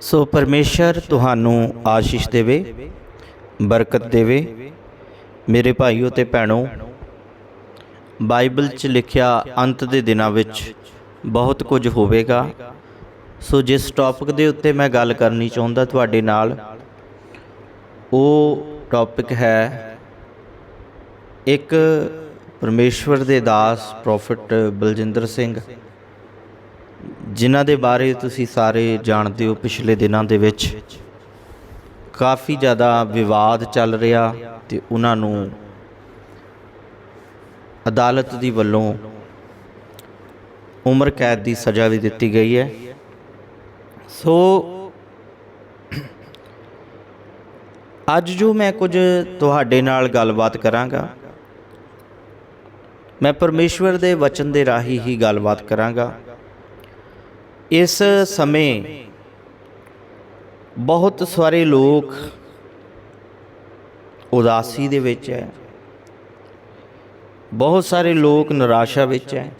ਸੋ ਪਰਮੇਸ਼ਰ ਤੁਹਾਨੂੰ ਆਸ਼ੀਸ਼ ਦੇਵੇ, ਬਰਕਤ ਦੇਵੇ। ਮੇਰੇ ਭਾਈਓ ਤੇ ਭੈਣੋ, ਬਾਈਬਲ 'ਚ ਲਿਖਿਆ ਅੰਤ ਦੇ ਦਿਨਾਂ ਵਿੱਚ ਬਹੁਤ ਕੁਝ ਹੋਵੇਗਾ। ਸੋ ਜਿਸ ਟੌਪਿਕ ਦੇ ਉੱਤੇ ਮੈਂ ਗੱਲ ਕਰਨੀ ਚਾਹੁੰਦਾ ਤੁਹਾਡੇ ਨਾਲ, ਉਹ ਟੌਪਿਕ ਹੈ ਇੱਕ ਪਰਮੇਸ਼ਵਰ ਦੇ ਦਾਸ ਪ੍ਰੋਫਟ ਬਲਜਿੰਦਰ ਸਿੰਘ। ਜਿਨ੍ਹਾਂ ਦੇ ਬਾਰੇ ਤੁਸੀਂ ਸਾਰੇ ਜਾਣਦੇ ਹੋ ਪਿਛਲੇ ਦਿਨਾਂ ਦੇ ਵਿੱਚ, ਕਾਫੀ ਜ਼ਿਆਦਾ ਵਿਵਾਦ ਚੱਲ ਰਿਹਾ ਤੇ ਉਹਨਾਂ ਨੂੰ ਅਦਾਲਤ ਦੀ ਵੱਲੋਂ ਉਮਰ ਕੈਦ ਦੀ ਸਜ਼ਾ ਵੀ ਦਿੱਤੀ ਗਈ ਹੈ। ਸੋ ਅੱਜ ਜੋ ਮੈਂ ਕੁਝ ਤੁਹਾਡੇ ਨਾਲ ਗੱਲਬਾਤ ਕਰਾਂਗਾ, ਮੈਂ ਪਰਮੇਸ਼ਵਰ ਦੇ ਵਚਨ ਦੇ ਰਾਹੀਂ ਹੀ ਗੱਲਬਾਤ ਕਰਾਂਗਾ। ਇਸ ਸਮੇਂ ਬਹੁਤ ਸਾਰੇ ਲੋਕ ਉਦਾਸੀ ਦੇ ਵਿੱਚ ਹੈ। ਬਹੁਤ ਸਾਰੇ ਲੋਕ ਨਿਰਾਸ਼ਾ ਵਿੱਚ ਹੈ।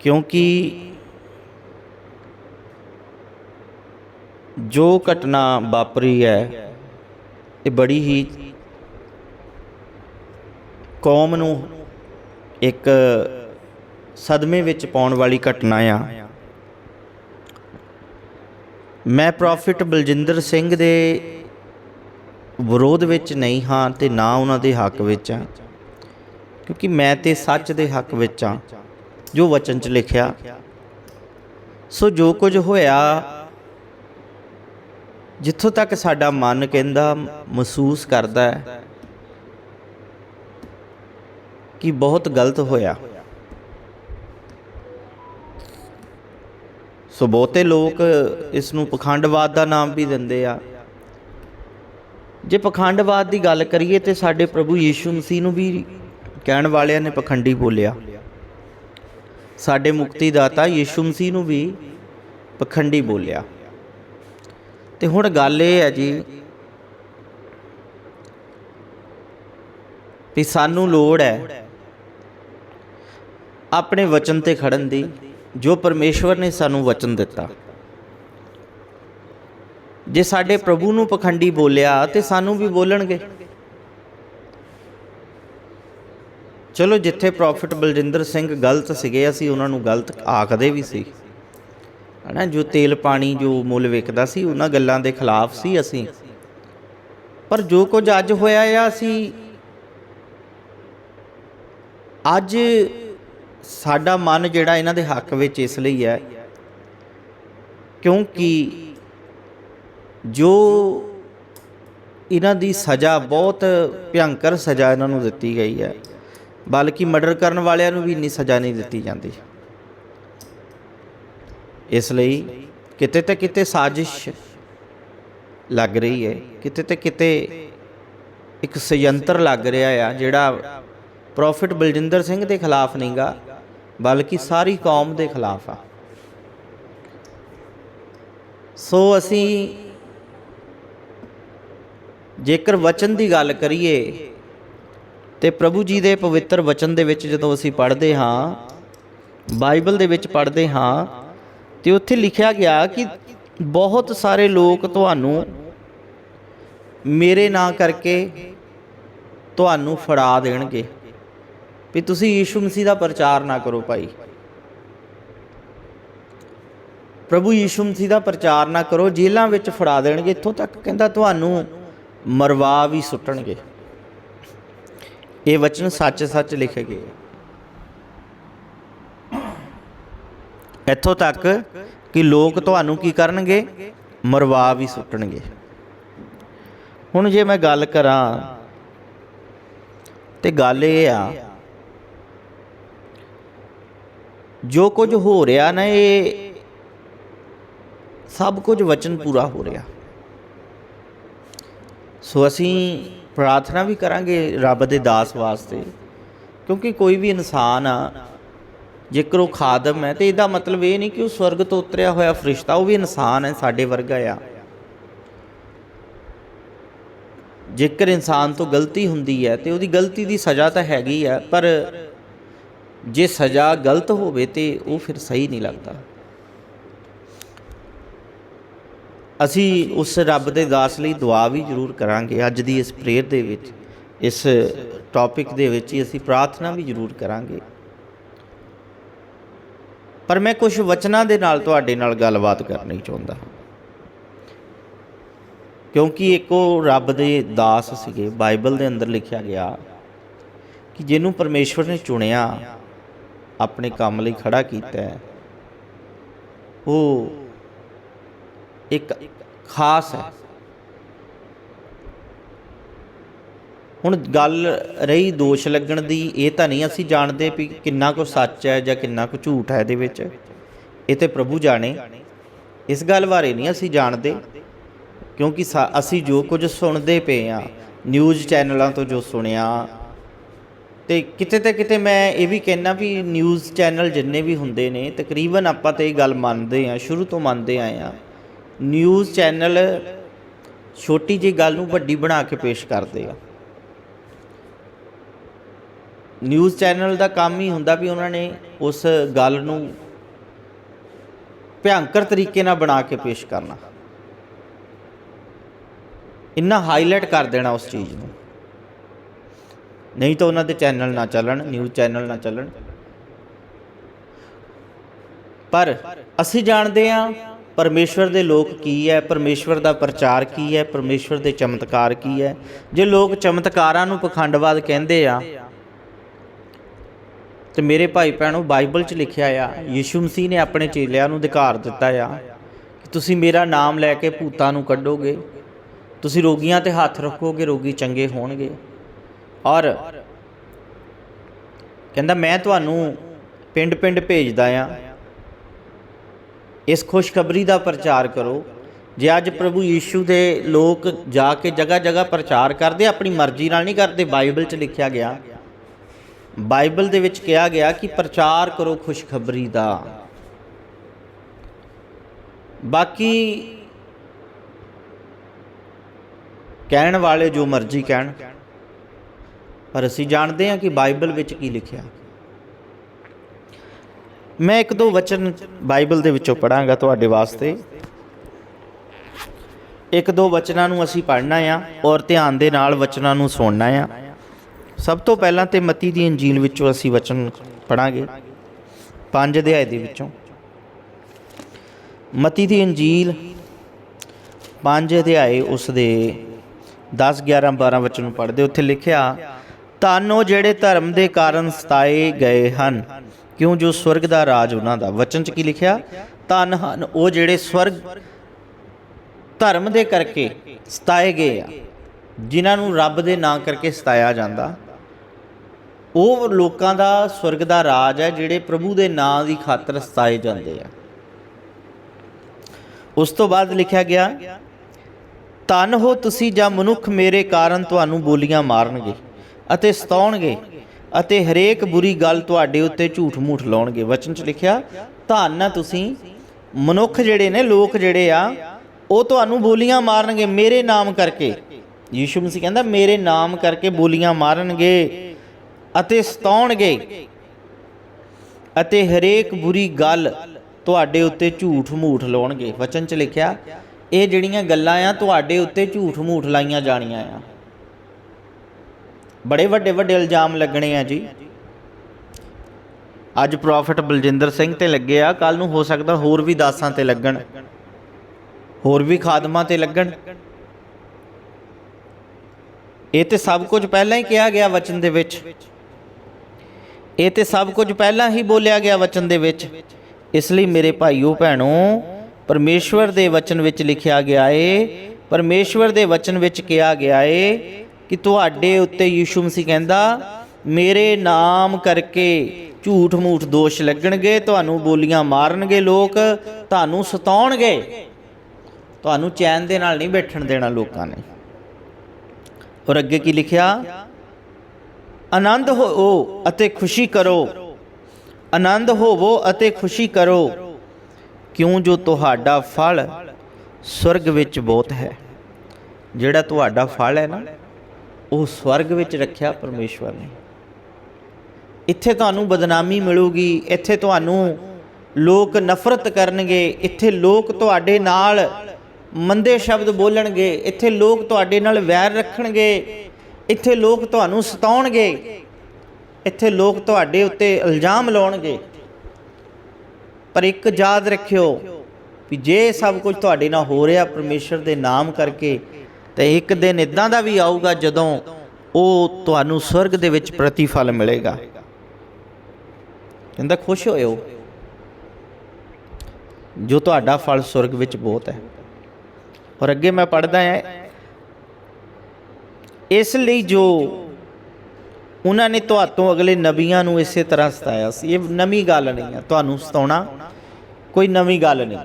ਕਿਉਂਕਿ ਜੋ ਘਟਨਾ ਵਾਪਰੀ ਹੈ, ਇਹ ਬੜੀ ਹੀ ਕੌਮ ਨੂੰ ਇੱਕ ਸਦਮੇ ਵਿੱਚ ਪਾਉਣ ਵਾਲੀ ਘਟਨਾ ਆ। ਮੈਂ ਪ੍ਰੋਫਿਟ ਬਲਜਿੰਦਰ ਸਿੰਘ ਦੇ ਵਿਰੋਧ ਵਿੱਚ ਨਹੀਂ ਹਾਂ ਤੇ ਨਾ ਉਹਨਾਂ ਦੇ ਹੱਕ ਵਿੱਚ ਆ ਕਿਉਂਕਿ ਮੈਂ ਤੇ ਸੱਚ ਦੇ ਹੱਕ ਵਿੱਚ ਆ ਜੋ ਵਚਨ 'ਚ ਲਿਖਿਆ। ਸੋ ਜੋ ਕੁਝ ਹੋਇਆ, ਜਿੱਥੋਂ ਤੱਕ ਸਾਡਾ ਮਨ ਕਹਿੰਦਾ, ਮਹਿਸੂਸ ਕਰਦਾ ਹੈ ਕਿ ਬਹੁਤ ਗਲਤ ਹੋਇਆ। ਸੋ ਬਹੁਤੇ ਲੋਕ ਇਸ ਨੂੰ ਪਖੰਡਵਾਦ ਦਾ ਨਾਮ ਵੀ ਦਿੰਦੇ ਆ। ਜੇ ਪਖੰਡਵਾਦ ਦੀ ਗੱਲ ਕਰੀਏ ਤੇ ਸਾਡੇ ਪ੍ਰਭੂ ਯੀਸ਼ੂ ਮਸੀਹ ਨੂੰ ਵੀ ਕਹਿਣ ਵਾਲਿਆਂ ਨੇ ਪਖੰਡੀ ਬੋਲਿਆ। ਸਾਡੇ ਮੁਕਤੀ ਦਾਤਾ ਯੀਸ਼ੂ ਮਸੀਹ ਨੂੰ ਵੀ ਪਖੰਡੀ ਬੋਲਿਆ। ਤੇ ਹੁਣ ਗੱਲ ਇਹ ਹੈ ਜੀ ਵੀ ਸਾਨੂੰ ਲੋੜ ਹੈ ਆਪਣੇ ਵਚਨ ਤੇ ਖੜਨ ਦੀ। ਜੋ ਪਰਮੇਸ਼ਵਰ ਨੇ ਸਾਨੂੰ ਵਚਨ ਦਿੱਤਾ। ਜੇ ਸਾਡੇ ਪ੍ਰਭੂ ਨੂੰ ਪਖੰਡੀ ਬੋਲਿਆ ਤੇ ਸਾਨੂੰ ਵੀ ਬੋਲਣਗੇ। ਚਲੋ, ਜਿੱਥੇ ਪ੍ਰੋਫਿਟ ਬਲਜਿੰਦਰ ਸਿੰਘ ਗਲਤ ਸੀਗੇ, ਅਸੀਂ ਉਹਨਾਂ ਨੂੰ ਗਲਤ ਆਖਦੇ ਵੀ ਸੀ। ਹਨਾ, ਜੋ ਤੇਲ ਪਾਣੀ, ਜੋ ਮੁੱਲ ਵਿਕਦਾ ਸੀ, ਉਹਨਾਂ ਗੱਲਾਂ ਦੇ ਖਿਲਾਫ ਸੀ ਅਸੀਂ। ਪਰ ਜੋ ਕੁਝ ਅੱਜ ਹੋਇਆ ਆ, ਅਸੀਂ ਅੱਜ ਸਾਡਾ ਮਨ ਜਿਹੜਾ ਇਹਨਾਂ ਦੇ ਹੱਕ ਵਿੱਚ ਇਸ ਲਈ ਹੈ, ਕਿਉਂਕਿ ਜੋ ਇਹਨਾਂ ਦੀ ਸਜ਼ਾ ਬਹੁਤ ਭਿਆੰਕਰ ਸਜ਼ਾ ਇਹਨਾਂ ਨੂੰ ਦਿੱਤੀ ਗਈ ਹੈ, ਬਲਕਿ ਮਰਡਰ ਕਰਨ ਵਾਲਿਆਂ ਨੂੰ ਵੀ ਇੰਨੀ ਸਜ਼ਾ ਨਹੀਂ ਦਿੱਤੀ ਜਾਂਦੀ। ਇਸ ਲਈ ਕਿਤੇ ਤੇ ਕਿਤੇ ਸਾਜ਼ਿਸ਼ ਲੱਗ ਰਹੀ ਹੈ, ਕਿਤੇ ਤੇ ਕਿਤੇ ਇੱਕ ਸੰਯੰਤਰ ਲੱਗ ਰਿਹਾ ਆ, ਜਿਹੜਾ ਪ੍ਰੋਫਿਟ ਬਲਜਿੰਦਰ ਸਿੰਘ ਦੇ ਖਿਲਾਫ ਨਹੀਂਗਾ। ਬਲਕਿ ਸਾਰੀ ਕੌਮ ਦੇ ਖਿਲਾਫ ਆ। ਸੋ ਅਸੀਂ ਜੇਕਰ ਵਚਨ ਦੀ ਗੱਲ ਕਰੀਏ ਤੇ ਪ੍ਰਭੂ ਜੀ ਦੇ ਪਵਿੱਤਰ ਵਚਨ ਦੇ ਵਿੱਚ ਜਦੋਂ ਅਸੀਂ ਪੜ੍ਹਦੇ ਹਾਂ, ਬਾਈਬਲ ਦੇ ਵਿੱਚ ਪੜ੍ਹਦੇ ਹਾਂ, ਤੇ ਉੱਥੇ ਲਿਖਿਆ ਗਿਆ ਕਿ ਬਹੁਤ ਸਾਰੇ ਲੋਕ ਤੁਹਾਨੂੰ ਮੇਰੇ ਨਾਂ ਕਰਕੇ ਤੁਹਾਨੂੰ ਫੜਾ ਦੇਣਗੇ। ਵੀ ਤੁਸੀਂ ਯੀਸ਼ੂ ਮਸੀਹ ਦਾ ਪ੍ਰਚਾਰ ਨਾ ਕਰੋ ਭਾਈ। ਪ੍ਰਭੂ ਯੀਸ਼ੂ ਮਸੀਹ ਦਾ ਪ੍ਰਚਾਰ ਨਾ ਕਰੋ, ਜੇਲ੍ਹਾਂ ਵਿੱਚ ਫੜਾ ਦੇਣਗੇ, ਇੱਥੋਂ ਤੱਕ ਕਹਿੰਦਾ ਤੁਹਾਨੂੰ ਮਰਵਾ ਵੀ ਸੁੱਟਣਗੇ। ਇਹ ਵਚਨ ਸੱਚ ਸੱਚ ਲਿਖੇ ਗਏ ਇੱਥੋਂ ਤੱਕ ਕਿ ਲੋਕ ਤੁਹਾਨੂੰ ਕੀ ਕਰਨਗੇ? ਮਰਵਾ ਵੀ ਸੁੱਟਣਗੇ। ਹੁਣ ਜੇ ਮੈਂ ਗੱਲ ਕਰਾਂ, ਤੇ ਗੱਲ ਇਹ ਆ ਜੋ ਕੁਝ ਹੋ ਰਿਹਾ ਨਾ, ਇਹ ਸਭ ਕੁਝ ਵਚਨ ਪੂਰਾ ਹੋ ਰਿਹਾ। ਸੋ ਅਸੀਂ ਪ੍ਰਾਰਥਨਾ ਵੀ ਕਰਾਂਗੇ ਰੱਬ ਦੇ ਦਾਸ ਵਾਸਤੇ, ਕਿਉਂਕਿ ਕੋਈ ਵੀ ਇਨਸਾਨ ਆ, ਜੇਕਰ ਉਹ ਖਾਦਮ ਹੈ, ਤੇ ਇਹਦਾ ਮਤਲਬ ਇਹ ਨਹੀਂ ਕਿ ਉਹ ਸਵਰਗ ਤੋਂ ਉਤਰਿਆ ਹੋਇਆ ਫਰਿਸ਼ਤਾ, ਉਹ ਵੀ ਇਨਸਾਨ ਹੈ, ਸਾਡੇ ਵਰਗਾ ਆ। ਜੇਕਰ ਇਨਸਾਨ ਤੋਂ ਗਲਤੀ ਹੁੰਦੀ ਹੈ, ਤੇ ਉਹਦੀ ਗਲਤੀ ਦੀ ਸਜ਼ਾ ਤਾਂ ਹੈਗੀ ਆ, ਪਰ ਜੇ ਸਜ਼ਾ ਗਲਤ ਹੋਵੇ ਤੇ ਉਹ ਫਿਰ ਸਹੀ ਨਹੀਂ ਲੱਗਦਾ। ਅਸੀਂ ਉਸ ਰੱਬ ਦੇ ਦਾਸ ਲਈ ਦੁਆ ਵੀ ਜ਼ਰੂਰ ਕਰਾਂਗੇ ਅੱਜ ਦੀ ਇਸ ਪ੍ਰੇਅਰ ਦੇ ਵਿੱਚ, ਇਸ ਟੌਪਿਕ ਦੇ ਵਿੱਚ ਹੀ ਅਸੀਂ ਪ੍ਰਾਰਥਨਾ ਵੀ ਜ਼ਰੂਰ ਕਰਾਂਗੇ। ਪਰ ਮੈਂ ਕੁਝ ਵਚਨਾਂ ਦੇ ਨਾਲ ਤੁਹਾਡੇ ਨਾਲ ਗੱਲਬਾਤ ਕਰਨੀ ਚਾਹੁੰਦਾ ਹਾਂ। ਕਿਉਂਕਿ ਇੱਕ ਉਹ ਰੱਬ ਦੇ ਦਾਸ ਸੀਗੇ, ਬਾਈਬਲ ਦੇ ਅੰਦਰ ਲਿਖਿਆ ਗਿਆ ਕਿ ਜਿਹਨੂੰ ਪਰਮੇਸ਼ਵਰ ਨੇ ਚੁਣਿਆ ਆਪਣੇ ਕੰਮ ਲਈ ਖੜਾ ਕੀਤਾ ਹੈ। ਉਹ ਇੱਕ ਖਾਸ ਹੈ। ਹੁਣ ਗੱਲ ਰਹੀ ਦੋਸ਼ ਲੱਗਣ ਦੀ, ਇਹ ਤਾਂ ਨਹੀਂ ਅਸੀਂ ਜਾਣਦੇ ਵੀ ਕਿੰਨਾ ਕੁ ਸੱਚ ਹੈ ਜਾਂ ਕਿੰਨਾ ਕੁ ਝੂਠ ਹੈ ਇਹਦੇ ਵਿੱਚ। ਇਹ ਤੇ ਪ੍ਰਭੂ ਜਾਣੇ। ਇਸ ਗੱਲ ਬਾਰੇ ਨਹੀਂ ਅਸੀਂ ਜਾਣਦੇ, ਕਿਉਂਕਿ ਸਾ- ਅਸੀਂ ਜੋ ਕੁਝ ਸੁਣਦੇ ਪਏ ਆ ਨਿਊਜ਼ ਚੈਨਲਾਂ ਤੋਂ ਜੋ ਸੁਣਿਆ ਤੇ ਕਿਤੇ ਤੇ ਕਿਤੇ ਮੈਂ ਇਹ ਵੀ ਕਹਿਣਾ ਵੀ ਨਿਊਜ਼ ਚੈਨਲ ਜਿੰਨੇ ਵੀ ਹੁੰਦੇ ਨੇ, ਤਕਰੀਬਨ ਆਪਾਂ ਤੇ ਇਹ ਗੱਲ ਮੰਨਦੇ ਆ ਸ਼ੁਰੂ ਤੋਂ ਮੰਨਦੇ ਆਏ ਆ ਨਿਊਜ਼ ਚੈਨਲ ਛੋਟੀ ਜਿਹੀ ਗੱਲ ਨੂੰ ਵੱਡੀ ਬਣਾ ਕੇ ਪੇਸ਼ ਕਰਦੇ ਆ। ਨਿਊਜ਼ ਚੈਨਲ ਦਾ ਕੰਮ ਹੀ ਹੁੰਦਾ ਵੀ ਉਹਨਾਂ ਨੇ ਉਸ ਗੱਲ ਨੂੰ ਭਿਆਨਕ ਤਰੀਕੇ ਨਾਲ ਬਣਾ ਕੇ ਪੇਸ਼ ਕਰਨਾ। ਇੰਨਾ ਹਾਈਲਾਈਟ ਕਰ ਦੇਣਾ ਉਸ ਚੀਜ਼ ਨੂੰ। ਨਹੀਂ ਤਾਂ ਉਹਨਾਂ ਦੇ ਚੈਨਲ ਨਾ ਚੱਲਣ ਨਿਊਜ਼ ਚੈਨਲ ਨਾ ਚੱਲਣ। ਪਰ ਅਸੀਂ ਜਾਣਦੇ ਹਾਂ ਪਰਮੇਸ਼ਵਰ ਦੇ ਲੋਕ ਕੀ ਹੈ, ਪਰਮੇਸ਼ਵਰ ਦਾ ਪ੍ਰਚਾਰ ਕੀ ਹੈ, ਪਰਮੇਸ਼ਵਰ ਦੇ ਚਮਤਕਾਰ ਕੀ ਹੈ। ਜੇ ਲੋਕ ਚਮਤਕਾਰਾਂ ਨੂੰ ਪਖੰਡਵਾਦ ਕਹਿੰਦੇ ਆ, ਤੇ ਮੇਰੇ ਭਾਈ ਭੈਣੋ, ਬਾਈਬਲ 'ਚ ਲਿਖਿਆ ਆ, ਯੀਸ਼ੂ ਮਸੀਹ ਨੇ ਆਪਣੇ ਚੇਲਿਆਂ ਨੂੰ ਅਧਿਕਾਰ ਦਿੱਤਾ ਆ ਕਿ ਤੁਸੀਂ ਮੇਰਾ ਨਾਮ ਲੈ ਕੇ ਭੂਤਾਂ ਨੂੰ ਕੱਢੋਗੇ, ਤੁਸੀਂ ਰੋਗੀਆਂ ਤੇ ਹੱਥ ਰੱਖੋਗੇ, ਰੋਗੀ ਚੰਗੇ ਹੋਣਗੇ। ਔਰ ਕਹਿੰਦਾ, ਮੈਂ ਤੁਹਾਨੂੰ ਪਿੰਡ-ਪਿੰਡ ਭੇਜਦਾ ਆ। ਇਸ ਖੁਸ਼ਖਬਰੀ ਦਾ ਪ੍ਰਚਾਰ ਕਰੋ। ਜੇ ਅੱਜ ਪ੍ਰਭੂ ਯੀਸ਼ੂ ਦੇ ਲੋਕ ਜਾ ਕੇ ਜਗ੍ਹਾ-ਜਗ੍ਹਾ ਪ੍ਰਚਾਰ ਕਰਦੇ, ਆਪਣੀ ਮਰਜ਼ੀ ਨਾਲ ਨਹੀਂ ਕਰਦੇ, ਬਾਈਬਲ 'ਚ ਲਿਖਿਆ ਗਿਆ। ਬਾਈਬਲ ਦੇ ਵਿੱਚ ਕਿਹਾ ਗਿਆ ਕਿ ਪ੍ਰਚਾਰ ਕਰੋ ਖੁਸ਼ਖਬਰੀ ਦਾ। ਬਾਕੀ ਕਹਿਣ ਵਾਲੇ ਜੋ ਮਰਜ਼ੀ ਕਹਿਣ। ਪਰ ਅਸੀਂ ਜਾਣਦੇ ਹਾਂ ਕਿ ਬਾਈਬਲ ਵਿੱਚ ਕੀ ਲਿਖਿਆ। ਮੈਂ ਇੱਕ ਦੋ ਵਚਨ ਬਾਈਬਲ ਦੇ ਵਿੱਚੋਂ ਪੜਾਂਗਾ ਤੁਹਾਡੇ ਵਾਸਤੇ। ਇੱਕ ਦੋ ਵਚਨਾਂ ਨੂੰ ਅਸੀਂ ਪੜ੍ਹਨਾ ਆ ਔਰ ਧਿਆਨ ਦੇ ਨਾਲ ਵਚਨਾਂ ਨੂੰ ਸੁਣਨਾ ਆ। ਸਭ ਤੋਂ ਪਹਿਲਾਂ ਤੇ ਮਤੀ ਦੀ ਇੰਜੀਲ ਵਿੱਚੋਂ ਅਸੀਂ ਵਚਨ ਪੜਾਂਗੇ ਪੰਜ ਅਧਿਆਏ ਦੇ ਵਿੱਚੋਂ। ਮਤੀ ਦੀ ਇੰਜੀਲ ਪੰਜ ਅਧਿਆਏ ਉਸ ਦੇ 10 11 12 ਵਚਨ ਨੂੰ ਪੜ੍ਹਦੇ। ਉੱਥੇ ਲਿਖਿਆ ਧੰਨ ਉਹ ਜਿਹੜੇ ਧਰਮ ਦੇ ਕਾਰਨ ਸਤਾਏ ਗਏ ਹਨ। ਕਿਉਂ ਜੋ ਸਵਰਗ ਦਾ ਰਾਜ ਉਹਨਾਂ ਦਾ? ਵਚਨ ਚ ਕੀ ਲਿਖਿਆ? ਧੰਨ ਹਨ ਉਹ ਜਿਹੜੇ ਸਵਰਗ ਧਰਮ ਦੇ ਕਰਕੇ ਸਤਾਏ ਗਏ ਆ, ਜਿਨ੍ਹਾਂ ਨੂੰ ਰੱਬ ਦੇ ਨਾਂ ਕਰਕੇ ਸਤਾਇਆ ਜਾਂਦਾ। ਉਹ ਲੋਕਾਂ ਦਾ ਸਵਰਗ ਦਾ ਰਾਜ ਹੈ ਜਿਹੜੇ ਪ੍ਰਭੂ ਦੇ ਨਾਂ ਦੀ ਖਾਤਰ ਸਤਾਏ ਜਾਂਦੇ ਆ। ਉਸ ਤੋਂ ਬਾਅਦ ਲਿਖਿਆ ਗਿਆ, ਧੰਨ ਹੋ ਤੁਸੀਂ ਜਾਂ ਮਨੁੱਖ ਮੇਰੇ ਕਾਰਨ ਤੁਹਾਨੂੰ ਬੋਲੀਆਂ ਮਾਰਨਗੇ। ਅਤੇ ਸਤਾਉਣਗੇ ਅਤੇ ਹਰੇਕ ਬੁਰੀ ਗੱਲ ਤੁਹਾਡੇ ਉੱਤੇ ਝੂਠ ਮੂਠ ਲਾਉਣਗੇ। ਵਚਨ 'ਚ ਲਿਖਿਆ, ਧੰਨ ਆ ਤੁਸੀਂ, ਮਨੁੱਖ ਜਿਹੜੇ ਨੇ, ਲੋਕ ਜਿਹੜੇ ਆ, ਉਹ ਤੁਹਾਨੂੰ ਬੋਲੀਆਂ ਮਾਰਨਗੇ ਮੇਰੇ ਨਾਮ ਕਰਕੇ। ਯੀਸ਼ੂ ਮਸੀਹ ਕਹਿੰਦਾ, ਮੇਰੇ ਨਾਮ ਕਰਕੇ ਬੋਲੀਆਂ ਮਾਰਨਗੇ ਅਤੇ ਸਤਾਉਣਗੇ। ਅਤੇ ਹਰੇਕ ਬੁਰੀ ਗੱਲ ਤੁਹਾਡੇ ਉੱਤੇ ਝੂਠ ਮੂਠ ਲਾਉਣਗੇ। ਵਚਨ 'ਚ ਲਿਖਿਆ, ਇਹ ਜਿਹੜੀਆਂ ਗੱਲਾਂ ਆ, ਤੁਹਾਡੇ ਉੱਤੇ ਝੂਠ ਮੂਠ ਲਾਈਆਂ ਜਾਣੀਆਂ ਆ। ਬੜੇ ਵੱਡੇ ਵੱਡੇ ਇਲਜ਼ਾਮ ਲੱਗਣੇ ਆ ਜੀ। ਅੱਜ ਪ੍ਰੋਫੈਟ ਬਲਜਿੰਦਰ ਸਿੰਘ ਤੇ ਲੱਗੇ ਆ ਕੱਲ ਨੂੰ ਹੋ ਸਕਦਾ ਹੋਰ ਵੀ ਦਾਸਾਂ ਤੇ ਲੱਗਣ, ਹੋਰ ਵੀ ਖਾਦਮਾਂ ਤੇ ਲੱਗਣ। ਇਹ ਤੇ ਸਭ ਕੁਝ ਪਹਿਲਾਂ ਹੀ ਕਿਹਾ ਗਿਆ ਵਚਨ ਦੇ ਵਿੱਚ। ਇਹ ਤੇ ਸਭ ਕੁਝ ਪਹਿਲਾਂ ਹੀ ਬੋਲਿਆ ਗਿਆ ਵਚਨ ਦੇ ਵਿੱਚ। ਇਸ ਲਈ ਮੇਰੇ ਭਾਈਓ ਭੈਣੋ, ਪਰਮੇਸ਼ਵਰ ਦੇ ਵਚਨ ਵਿੱਚ ਲਿਖਿਆ ਗਿਆ ਏ, ਪਰਮੇਸ਼ਵਰ ਦੇ ਵਚਨ ਵਿੱਚ ਕਿਹਾ ਗਿਆ ਏ ਕਿ ਤੁਹਾਡੇ ਉੱਤੇ ਯੀਸ਼ੂ ਮਸੀਹ ਕਹਿੰਦਾ, ਮੇਰੇ ਨਾਮ ਕਰਕੇ ਝੂਠ ਮੂਠ ਦੋਸ਼ ਲੱਗਣਗੇ, ਤੁਹਾਨੂੰ ਬੋਲੀਆਂ ਮਾਰਨਗੇ ਲੋਕ, ਤੁਹਾਨੂੰ ਸਤਾਉਣਗੇ। ਤੁਹਾਨੂੰ ਚੈਨ ਦੇ ਨਾਲ ਨਹੀਂ ਬੈਠਣ ਦੇਣਾ ਲੋਕਾਂ ਨੇ। ਔਰ ਅੱਗੇ ਕੀ ਲਿਖਿਆ? ਆਨੰਦ ਹੋਵੋ ਅਤੇ ਖੁਸ਼ੀ ਕਰੋ। ਆਨੰਦ ਹੋਵੋ ਅਤੇ ਖੁਸ਼ੀ ਕਰੋ। ਕਿਉਂ ਜੋ ਤੁਹਾਡਾ ਫਲ ਸਵਰਗ ਵਿੱਚ ਬਹੁਤ ਹੈ? ਜਿਹੜਾ ਤੁਹਾਡਾ ਫਲ ਹੈ ਨਾ ਉਹ ਸਵਰਗ ਵਿੱਚ ਰੱਖਿਆ ਪਰਮੇਸ਼ਵਰ ਨੇ। ਇੱਥੇ ਤੁਹਾਨੂੰ ਬਦਨਾਮੀ ਮਿਲੂਗੀ, ਇੱਥੇ ਤੁਹਾਨੂੰ ਲੋਕ ਨਫ਼ਰਤ ਕਰਨਗੇ, ਇੱਥੇ ਲੋਕ ਤੁਹਾਡੇ ਨਾਲ ਮੰਦੇ ਸ਼ਬਦ ਬੋਲਣਗੇ, ਇੱਥੇ ਲੋਕ ਤੁਹਾਡੇ ਨਾਲ ਵੈਰ ਰੱਖਣਗੇ, ਇੱਥੇ ਲੋਕ ਤੁਹਾਨੂੰ ਸਤਾਉਣਗੇ, ਇੱਥੇ ਲੋਕ ਤੁਹਾਡੇ ਉੱਤੇ ਇਲਜ਼ਾਮ ਲਾਉਣਗੇ। ਪਰ ਇੱਕ ਯਾਦ ਰੱਖਿਓ ਵੀ ਜੇ ਸਭ ਕੁਝ ਤੁਹਾਡੇ ਨਾਲ ਹੋ ਰਿਹਾ ਪਰਮੇਸ਼ਰ ਦੇ ਨਾਮ ਕਰਕੇ ਤੇ ਇੱਕ ਦਿਨ ਇਦਾਂ ਦਾ ਵੀ ਆਊਗਾ ਜਦੋਂ ਉਹ ਤੁਹਾਨੂੰ ਸਵਰਗ ਦੇ ਵਿੱਚ ਪ੍ਰਤੀਫਲ ਮਿਲੇਗਾ। ਕਹਿੰਦਾ, ਖੁਸ਼ ਹੋਇਓ। ਜੋ ਤੁਹਾਡਾ ਫਲ ਸਵਰਗ ਵਿੱਚ ਬਹੁਤ ਹੈ। ਔਰ ਅੱਗੇ ਮੈਂ ਪੜਦਾ ਹਾਂ, ਇਸ ਲਈ ਜੋ ਉਹਨਾਂ ਨੇ ਤੁਹਾਤੋਂ ਅਗਲੇ ਨਬੀਆਂ ਨੂੰ ਇਸੇ ਤਰ੍ਹਾਂ ਸਤਾਇਆ ਸੀ। ਇਹ ਨਵੀਂ ਗੱਲ ਨਹੀਂ ਹੈ। ਤੁਹਾਨੂੰ ਸਤਾਉਣਾ ਕੋਈ ਨਵੀਂ ਗੱਲ ਨਹੀਂ।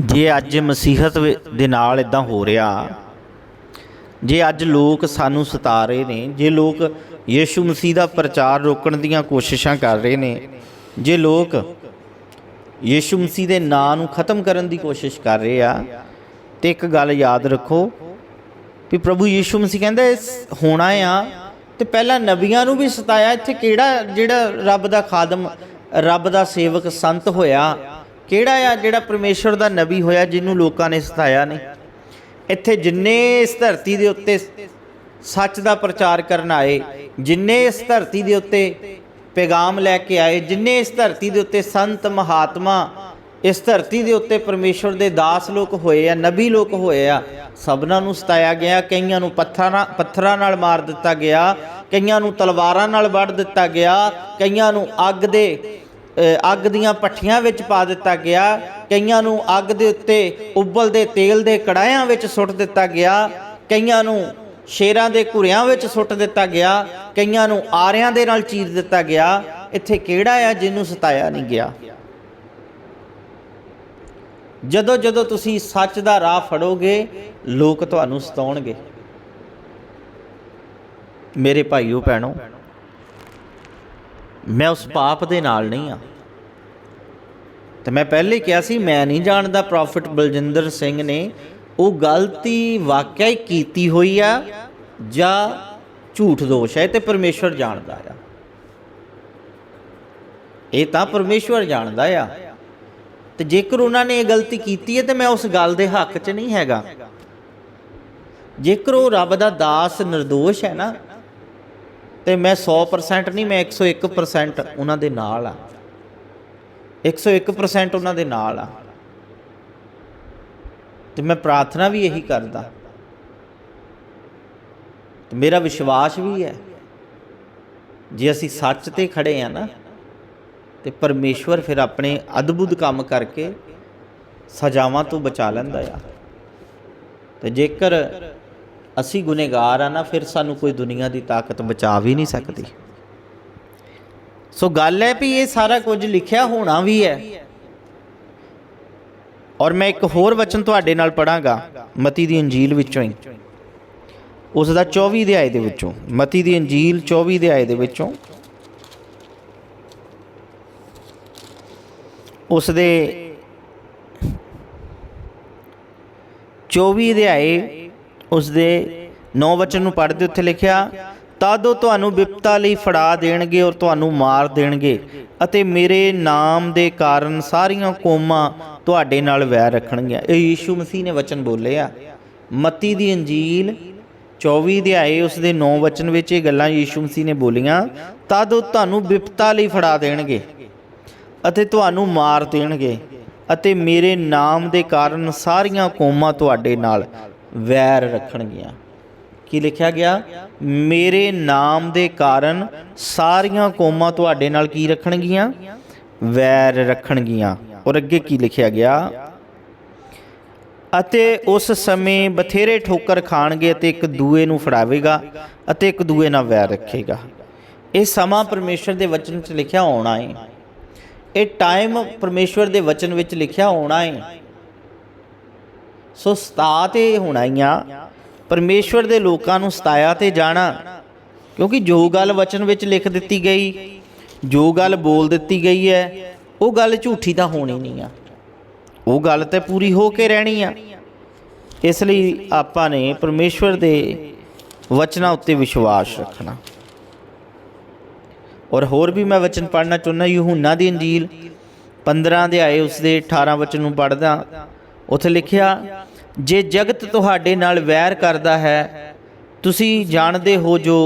ਜੇ ਅੱਜ ਮਸੀਹਤ ਵਿ- ਦੇ ਨਾਲ ਇਦਾਂ ਹੋ ਰਿਹਾ, ਜੇ ਅੱਜ ਲੋਕ ਸਾਨੂੰ ਸਤਾ ਰਹੇ ਨੇ, ਜੇ ਲੋਕ ਯੀਸ਼ੂ ਮਸੀਹ ਦਾ ਪ੍ਰਚਾਰ ਰੋਕਣ ਦੀਆਂ ਕੋਸ਼ਿਸ਼ਾਂ ਕਰ ਰਹੇ ਨੇ, ਜੇ ਲੋਕ ਯੀਸ਼ੂ ਮਸੀਹ ਦੇ ਨਾਂ ਨੂੰ ਖਤਮ ਕਰਨ ਦੀ ਕੋਸ਼ਿਸ਼ ਕਰ ਰਹੇ ਆ, ਤੇ ਇੱਕ ਗੱਲ ਯਾਦ ਰੱਖੋ ਵੀ ਪ੍ਰਭੂ ਯੀਸ਼ੂ ਮਸੀਹ ਕਹਿੰਦਾ ਇਸ ਹੋਣਾ ਆ, ਤੇ ਪਹਿਲਾਂ ਨਬੀਆਂ ਨੂੰ ਵੀ ਸਤਾਇਆ, ਇੱਥੇ ਕਿਹੜਾ ਜਿਹੜਾ ਰੱਬ ਦਾ ਖਾਦਮ, ਰੱਬ ਦਾ ਸੇਵਕ ਸੰਤ ਹੋਇਆ ਕਿਹੜਾ ਆ ਜਿਹੜਾ ਪਰਮੇਸ਼ਵਰ ਦਾ ਨਬੀ ਹੋਇਆ ਜਿਹਨੂੰ ਲੋਕਾਂ ਨੇ ਸਤਾਇਆ ਨਹੀਂ? ਇੱਥੇ ਜਿੰਨੇ ਇਸ ਧਰਤੀ ਦੇ ਉੱਤੇ ਸੱਚ ਦਾ ਪ੍ਰਚਾਰ ਕਰਨ ਆਏ, ਜਿੰਨੇ ਇਸ ਧਰਤੀ ਦੇ ਉੱਤੇ ਪੈਗਾਮ ਲੈ ਕੇ ਆਏ, ਜਿੰਨੇ ਇਸ ਧਰਤੀ ਦੇ ਉੱਤੇ ਸੰਤ ਮਹਾਤਮਾ, ਇਸ ਧਰਤੀ ਦੇ ਉੱਤੇ ਪਰਮੇਸ਼ਵਰ ਦੇ ਦਾਸ ਲੋਕ ਹੋਏ ਆ, ਨਬੀ ਲੋਕ ਹੋਏ ਆ, ਸਭਨਾਂ ਨੂੰ ਸਤਾਇਆ ਗਿਆ, ਕਈਆਂ ਨੂੰ ਪੱਥਰਾਂ ਪੱਥਰਾਂ ਨਾਲ ਮਾਰ ਦਿੱਤਾ ਗਿਆ, ਕਈਆਂ ਨੂੰ ਤਲਵਾਰਾਂ ਨਾਲ ਵੱਢ ਦਿੱਤਾ ਗਿਆ, ਕਈਆਂ ਨੂੰ ਅੱਗ ਦੇ ਅੱਗ ਦੀਆਂ ਪੱਠੀਆਂ ਵਿੱਚ ਪਾ ਦਿੱਤਾ ਗਿਆ। ਕਈਆਂ ਨੂੰ ਅੱਗ ਦੇ ਉੱਤੇ ਉਬਲਦੇ ਤੇਲ ਦੇ ਕੜਾਹਿਆਂ ਵਿੱਚ ਸੁੱਟ ਦਿੱਤਾ ਗਿਆ। ਕਈਆਂ ਨੂੰ ਸ਼ੇਰਾਂ ਦੇ ਘੁਰਿਆਂ ਵਿੱਚ ਸੁੱਟ ਦਿੱਤਾ ਗਿਆ। ਕਈਆਂ ਨੂੰ ਆਰਿਆਂ ਦੇ ਨਾਲ ਚੀਰ ਦਿੱਤਾ ਗਿਆ। ਇੱਥੇ ਕਿਹੜਾ ਆ ਜਿਹਨੂੰ ਸਤਾਇਆ ਨਹੀਂ ਗਿਆ? ਜਦੋਂ ਜਦੋਂ ਤੁਸੀਂ ਸੱਚ ਦਾ ਰਾਹ ਫੜੋਗੇ, ਲੋਕ ਤੁਹਾਨੂੰ ਸਤਾਉਣਗੇ। ਮੇਰੇ ਭਾਈਓ, ਭੈਣੋ ਮੈਂ ਉਸ ਪਾਪ ਦੇ ਨਾਲ ਨਹੀਂ ਆ ਤੇ ਮੈਂ ਪਹਿਲੇ ਕਿਹਾ ਸੀ, ਮੈਂ ਨਹੀਂ ਜਾਣਦਾ ਪ੍ਰੋਫਿਟ ਬਲਜਿੰਦਰ ਸਿੰਘ ਨੇ ਉਹ ਗਲਤੀ ਵਾਕਿਆ ਹੀ ਕੀਤੀ ਹੋਈ ਆ ਜਾਂ ਝੂਠ ਦੋਸ਼ ਹੈ ਤੇ ਪਰਮੇਸ਼ਵਰ ਜਾਣਦਾ ਆ। ਇਹ ਤਾਂ ਪਰਮੇਸ਼ਵਰ ਜਾਣਦਾ ਆ। ਤੇ ਜੇਕਰ ਉਹਨਾਂ ਨੇ ਇਹ ਗਲਤੀ ਕੀਤੀ ਹੈ, ਤੇ ਮੈਂ ਉਸ ਗੱਲ ਦੇ ਹੱਕ 'ਚ ਨਹੀਂ ਹੈਗਾ। ਜੇਕਰ ਉਹ ਰੱਬ ਦਾ ਦਾਸ નિર્ਦੋਸ਼ ਹੈ ਨਾ ਤੇ ਮੈਂ 100% ਨਹੀਂ, ਮੈਂ 101% ਉਹਨਾਂ ਦੇ ਨਾਲ ਆ। 101% ਉਹਨਾਂ ਦੇ ਨਾਲ ਆ। ਤੇ ਮੈਂ ਪ੍ਰਾਰਥਨਾ ਵੀ ਇਹੀ ਕਰਦਾ। ਤੇ ਮੇਰਾ ਵਿਸ਼ਵਾਸ ਵੀ ਹੈ, ਜੇ ਅਸੀਂ ਸੱਚ ਤੇ ਖੜੇ ਆ ਨਾ, ਤੇ ਪਰਮੇਸ਼ਵਰ ਫਿਰ ਆਪਣੇ ਅਦਭੁਤ ਕੰਮ ਕਰਕੇ ਸਜ਼ਾਵਾਂ ਤੋਂ ਬਚਾ ਲੈਂਦਾ ਆ। ਤੇ ਜੇਕਰ ਅਸੀਂ ਗੁਨੇਗਾਰ ਆ ਨਾ, ਫਿਰ ਸਾਨੂੰ ਕੋਈ ਦੁਨੀਆ ਦੀ ਤਾਕਤ ਬਚਾ ਵੀ ਨਹੀਂ ਸਕਦੀ। ਸੋ ਗੱਲ ਹੈ ਵੀ ਇਹ ਸਾਰਾ ਕੁਝ ਲਿਖਿਆ ਹੋਣਾ ਵੀ ਹੈ। ਔਰ ਮੈਂ ਇੱਕ ਹੋਰ ਵਚਨ ਤੁਹਾਡੇ ਨਾਲ ਪੜਾਂਗਾ ਮਤੀ ਦੀ ਇੰਜੀਲ ਵਿੱਚੋਂ ਹੀ। ਉਸ ਦਾ 24 ਅਧਿਆਏ ਦੇ ਵਿੱਚੋਂ, ਮਤੀ ਦੀ ਇੰਜੀਲ 24 ਅਧਿਆਏ ਦੇ ਵਿੱਚੋਂ। ਉਸ ਦੇ 24 ਅਧਿਆਏ ਉਸ ਦੇ 9 ਵਚਨ ਨੂੰ ਪੜ੍ਹਦੇ ਉੱਥੇ ਲਿਖਿਆ, ਤਦ ਉਹ ਤੁਹਾਨੂੰ ਵਿਪਤਾ ਲਈ ਫੜਾ ਦੇਣਗੇ ਔਰ ਤੁਹਾਨੂੰ ਮਾਰ ਦੇਣਗੇ ਅਤੇ ਮੇਰੇ ਨਾਮ ਦੇ ਕਾਰਨ ਸਾਰੀਆਂ ਕੌਮਾਂ ਤੁਹਾਡੇ ਨਾਲ ਵੈਰ ਰੱਖਣਗੀਆਂ। ਇਹ ਯੀਸ਼ੂ ਮਸੀਹ ਨੇ ਵਚਨ ਬੋਲੇ ਆ। ਮਤੀ ਦੀ ਅੰਜੀਲ 24 ਅਧਿਆਏ ਉਸ ਦੇ 9 ਵਚਨ ਵਿੱਚ ਇਹ ਗੱਲਾਂ ਯੀਸ਼ੂ ਮਸੀਹ ਨੇ ਬੋਲੀਆਂ, ਤਦ ਉਹ ਤੁਹਾਨੂੰ ਵਿਪਤਾ ਲਈ ਫੜਾ ਦੇਣਗੇ ਅਤੇ ਤੁਹਾਨੂੰ ਮਾਰ ਦੇਣਗੇ ਅਤੇ ਮੇਰੇ ਨਾਮ ਦੇ ਕਾਰਨ ਸਾਰੀਆਂ ਕੌਮਾਂ ਤੁਹਾਡੇ ਨਾਲ ਵੈਰ ਰੱਖਣਗੀਆਂ। ਕੀ ਲਿਖਿਆ ਗਿਆ? ਮੇਰੇ ਨਾਮ ਦੇ ਕਾਰਨ ਸਾਰੀਆਂ ਕੌਮਾਂ ਤੁਹਾਡੇ ਨਾਲ ਕੀ ਰੱਖਣਗੀਆਂ? ਵੈਰ ਰੱਖਣਗੀਆਂ। ਔਰ ਅੱਗੇ ਕੀ ਲਿਖਿਆ ਗਿਆ? ਅਤੇ ਉਸ ਸਮੇਂ ਬਥੇਰੇ ਠੋਕਰ ਖਾਣਗੇ ਅਤੇ ਇੱਕ ਦੂਏ ਨੂੰ ਫੜਾਵੇਗਾ ਅਤੇ ਇੱਕ ਦੂਏ ਨਾਲ ਵੈਰ ਰੱਖੇਗਾ। ਇਹ ਸਮਾਂ ਪਰਮੇਸ਼ਰ ਦੇ ਵਚਨ 'ਚ ਲਿਖਿਆ ਹੋਣਾ ਹੈ ਇਹ ਟਾਈਮ ਪਰਮੇਸ਼ਵਰ ਦੇ ਵਚਨ ਵਿੱਚ ਲਿਖਿਆ ਹੋਣਾ ਹੈ ਸੋ ਸਤਾ ਤੇ ਹੋਣਾ ਹੀ ਆ। ਪਰਮੇਸ਼ਵਰ ਦੇ ਲੋਕਾਂ ਨੂੰ ਸਤਾਇਆ ਤੇ ਜਾਣਾ। ਕਿਉਂਕਿ ਜੋ ਗੱਲ ਵਚਨ ਵਿੱਚ ਲਿਖ ਦਿੱਤੀ ਗਈ, ਜੋ ਗੱਲ ਬੋਲ ਦਿੱਤੀ ਗਈ ਹੈ, ਉਹ ਗੱਲ ਝੂਠੀ ਤਾਂ ਹੋਣੀ ਨਹੀਂ ਆ। ਉਹ ਗੱਲ ਤੇ ਪੂਰੀ ਹੋ ਕੇ ਰਹਿਣੀ ਆ। ਇਸ ਲਈ ਆਪਾਂ ਨੇ ਪਰਮੇਸ਼ਵਰ ਦੇ ਵਚਨਾਂ ਉੱਤੇ ਵਿਸ਼ਵਾਸ ਰੱਖਣਾ। ਔਰ ਹੋਰ ਵੀ ਮੈਂ ਵਚਨ ਪੜ੍ਹਨਾ ਚਾਹੁੰਦਾ, ਯੂਹੰਨਾ ਦੀ ਇੰਜੀਲ 15 ਅਧਿਆਏ ਉਸ ਦੇ 18 ਵਚਨ ਨੂੰ ਪੜ੍ਹਦਾ, ਉੱਥੇ ਲਿਖਿਆ ਜੇ ਜਗਤ ਤੁਹਾਡੇ ਨਾਲ ਵੈਰ ਕਰਦਾ ਹੈ, ਤੁਸੀਂ ਜਾਣਦੇ ਹੋ ਜੋ,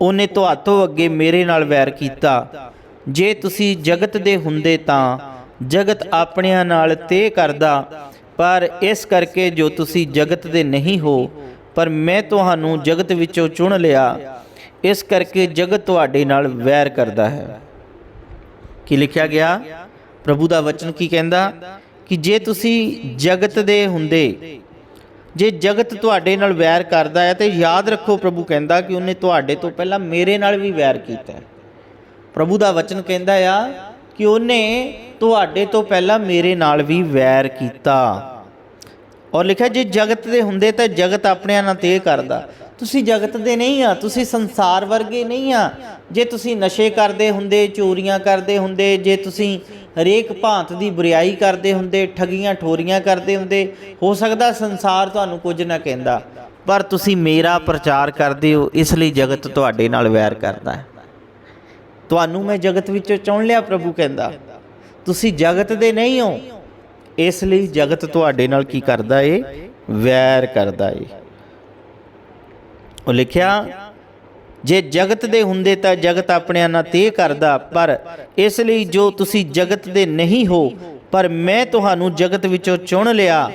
ਉਹਨੇ ਤੁਹਾਤੋਂ ਅੱਗੇ ਮੇਰੇ ਨਾਲ ਵੈਰ ਕੀਤਾ। ਜੇ ਤੁਸੀਂ ਜਗਤ ਦੇ ਹੁੰਦੇ ਤਾਂ, ਜਗਤ ਆਪਣਿਆਂ ਨਾਲ ਤੇ ਕਰਦਾ, ਪਰ ਇਸ ਕਰਕੇ ਜੋ ਤੁਸੀਂ ਜਗਤ ਦੇ ਨਹੀਂ ਹੋ, ਪਰ ਮੈਂ ਤੁਹਾਨੂੰ ਜਗਤ ਵਿੱਚੋਂ ਚੁਣ ਲਿਆ, ਇਸ ਕਰਕੇ ਜਗਤ ਤੁਹਾਡੇ ਨਾਲ ਵੈਰ ਕਰਦਾ ਹੈ। ਕੀ ਲਿਖਿਆ ਗਿਆ? ਪ੍ਰਭੂ ਦਾ ਵਚਨ ਕੀ ਕਹਿੰਦਾ? ਕਿ ਜੇ ਤੁਸੀਂ ਜਗਤ ਦੇ ਹੁੰਦੇ, ਜੇ ਜਗਤ ਤੁਹਾਡੇ ਨਾਲ ਵੈਰ ਕਰਦਾ ਹੈ, ਤੇ ਯਾਦ ਰੱਖੋ ਪ੍ਰਭੂ ਕਹਿੰਦਾ ਕਿ ਉਹਨੇ ਤੁਹਾਡੇ ਤੋਂ ਪਹਿਲਾਂ ਮੇਰੇ ਨਾਲ ਵੀ ਵੈਰ ਕੀਤਾ ਪ੍ਰਭੂ ਦਾ ਵਚਨ ਕਹਿੰਦਾ ਆ ਕਿ ਉਹਨੇ ਤੁਹਾਡੇ ਤੋਂ ਪਹਿਲਾਂ ਮੇਰੇ ਨਾਲ ਵੀ ਵੈਰ ਕੀਤਾ। ਔਰ ਲਿਖਿਆ, ਜੇ ਜਗਤ ਦੇ ਹੁੰਦੇ ਤਾਂ ਜਗਤ ਆਪਣਿਆਂ ਨਾਲ ਤੇ ਕਰਦਾ। ਤੁਸੀਂ ਜਗਤ ਦੇ ਨਹੀਂ ਆ, ਤੁਸੀਂ ਸੰਸਾਰ ਵਰਗੇ ਨਹੀਂ ਆ। ਜੇ ਤੁਸੀਂ ਨਸ਼ੇ ਕਰਦੇ ਹੁੰਦੇ, ਚੋਰੀਆਂ ਕਰਦੇ ਹੁੰਦੇ, ਜੇ ਤੁਸੀਂ ਹਰੇਕ ਭਾਂਤ ਦੀ ਬੁਰਾਈ ਕਰਦੇ ਹੁੰਦੇ, ਠਗੀਆਂ ਠੋਰੀਆਂ ਕਰਦੇ ਹੁੰਦੇ, ਹੋ ਸਕਦਾ ਸੰਸਾਰ ਤੁਹਾਨੂੰ ਕੁਝ ਨਾ ਕਹਿੰਦਾ। ਪਰ ਤੁਸੀਂ ਮੇਰਾ ਪ੍ਰਚਾਰ ਕਰਦੇ ਹੋ, ਇਸ ਲਈ ਜਗਤ ਤੁਹਾਡੇ ਨਾਲ ਵੈਰ ਕਰਦਾ ਹੈ। ਤੁਹਾਨੂੰ ਮੈਂ ਜਗਤ ਵਿੱਚੋਂ ਚੁਣ ਲਿਆ, ਪ੍ਰਭੂ ਕਹਿੰਦਾ। ਤੁਸੀਂ ਜਗਤ ਦੇ ਨਹੀਂ ਹੋ, ਇਸ ਲਈ ਜਗਤ ਤੁਹਾਡੇ ਨਾਲ ਕੀ ਕਰਦਾ ਏ? ਵੈਰ ਕਰਦਾ ਏ। ਉਹ ਲਿਖਿਆ, ਜੇ ਜਗਤ ਦੇ ਹੁੰਦੇ ਤਾਂ ਜਗਤ ਆਪਣਿਆਂ ਨਾਲ ਤੇ ਕਰਦਾ, ਪਰ ਇਸ ਲਈ ਜੋ ਤੁਸੀਂ ਜਗਤ ਦੇ ਨਹੀਂ ਹੋ, ਪਰ ਮੈਂ ਤੁਹਾਨੂੰ ਜਗਤ ਵਿੱਚੋਂ ਚੁਣ ਲਿਆ,